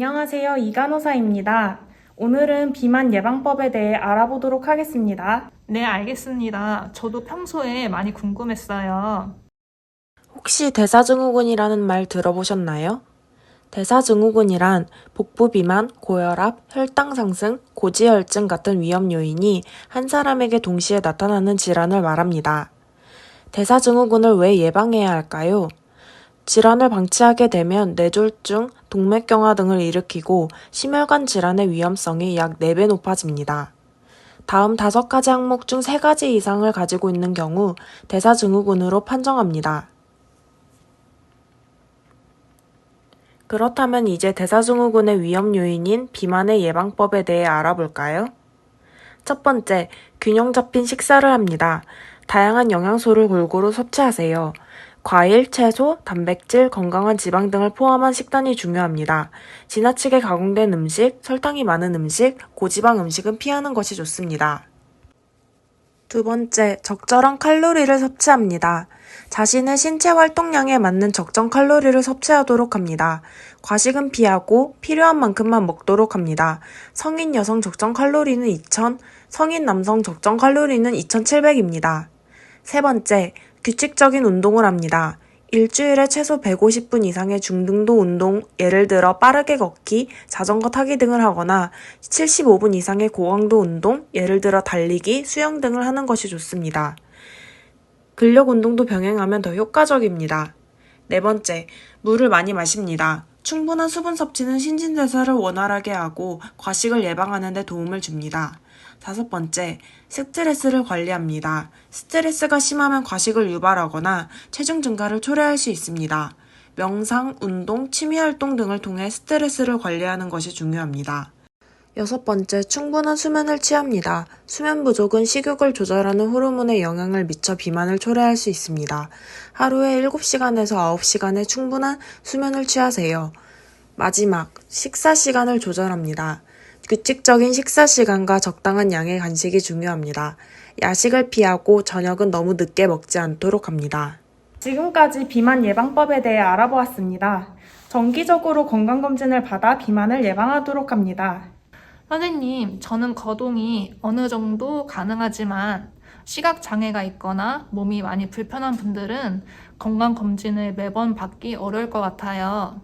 안녕하세요. 이간호사입니다. 오늘은 비만 예방법에 대해 알아보도록 하겠습니다. 네, 알겠습니다. 저도 평소에 많이 궁금했어요. 혹시 대사증후군이라는 말 들어보셨나요? 대사증후군이란 복부 비만, 고혈압, 혈당 상승, 고지혈증 같은 위험 요인이 한 사람에게 동시에 나타나는 질환을 말합니다. 대사증후군을 왜 예방해야 할까요? 질환을 방치하게 되면 뇌졸중, 동맥경화 등을 일으키고 심혈관 질환의 위험성이 약 4배 높아집니다. 다음 다섯 가지 항목 중세 가지 이상을 가지고 있는 경우 대사증후군으로 판정합니다. 그렇다면 이제 대사증후군의 위험 요인인 비만의 예방법에 대해 알아볼까요? 첫 번째, 균형 잡힌 식사를 합니다. 다양한 영양소를 골고루 섭취하세요. 과일, 채소, 단백질, 건강한 지방 등을 포함한 식단이 중요합니다. 지나치게 가공된 음식, 설탕이 많은 음식, 고지방 음식은 피하는 것이 좋습니다. 두 번째, 적절한 칼로리를 섭취합니다. 자신의 신체 활동량에 맞는 적정 칼로리를 섭취하도록 합니다. 과식은 피하고 필요한 만큼만 먹도록 합니다. 성인 여성 적정 칼로리는 2000, 성인 남성 적정 칼로리는 2700입니다. 세 번째, 규칙적인 운동을 합니다. 일주일에 최소 150분 이상의 중등도 운동, 예를 들어 빠르게 걷기, 자전거 타기 등을 하거나 75분 이상의 고강도 운동, 예를 들어 달리기, 수영 등을 하는 것이 좋습니다. 근력 운동도 병행하면 더 효과적입니다. 네 번째, 물을 많이 마십니다. 충분한 수분 섭취는 신진대사를 원활하게 하고 과식을 예방하는 데 도움을 줍니다. 다섯 번째, 스트레스를 관리합니다. 스트레스가 심하면 과식을 유발하거나 체중 증가를 초래할 수 있습니다. 명상, 운동, 취미 활동 등을 통해 스트레스를 관리하는 것이 중요합니다. 여섯 번째, 충분한 수면을 취합니다. 수면 부족은 식욕을 조절하는 호르몬에 영향을 미쳐 비만을 초래할 수 있습니다. 하루에 7시간에서 9시간의 충분한 수면을 취하세요. 마지막, 식사 시간을 조절합니다. 규칙적인 식사 시간과 적당한 양의 간식이 중요합니다. 야식을 피하고 저녁은 너무 늦게 먹지 않도록 합니다. 지금까지 비만 예방법에 대해 알아보았습니다. 정기적으로 건강검진을 받아 비만을 예방하도록 합니다. 선생님, 저는 거동이 어느 정도 가능하지만 시각 장애가 있거나 몸이 많이 불편한 분들은 건강 검진을 매번 받기 어려울 것 같아요.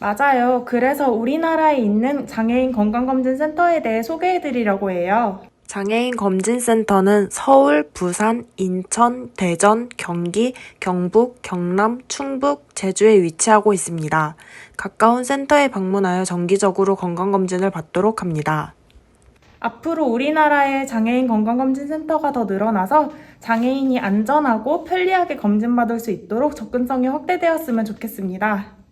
맞아요. 그래서 우리나라에 있는 장애인 건강검진센터에 대해 소개해 드리려고 해요. 장애인 검진센터는 서울, 부산, 인천, 대전, 경기, 경북, 경남, 충북, 제주에 위치하고 있습니다. 가까운 센터에 방문하여 정기적으로 건강검진을 받도록 합니다. 앞으로 우리나라의 장애인 건강검진센터가 더 늘어나서 장애인이 안전하고 편리하게 검진받을 수 있도록 접근성이 확대되었으면 좋겠습니다.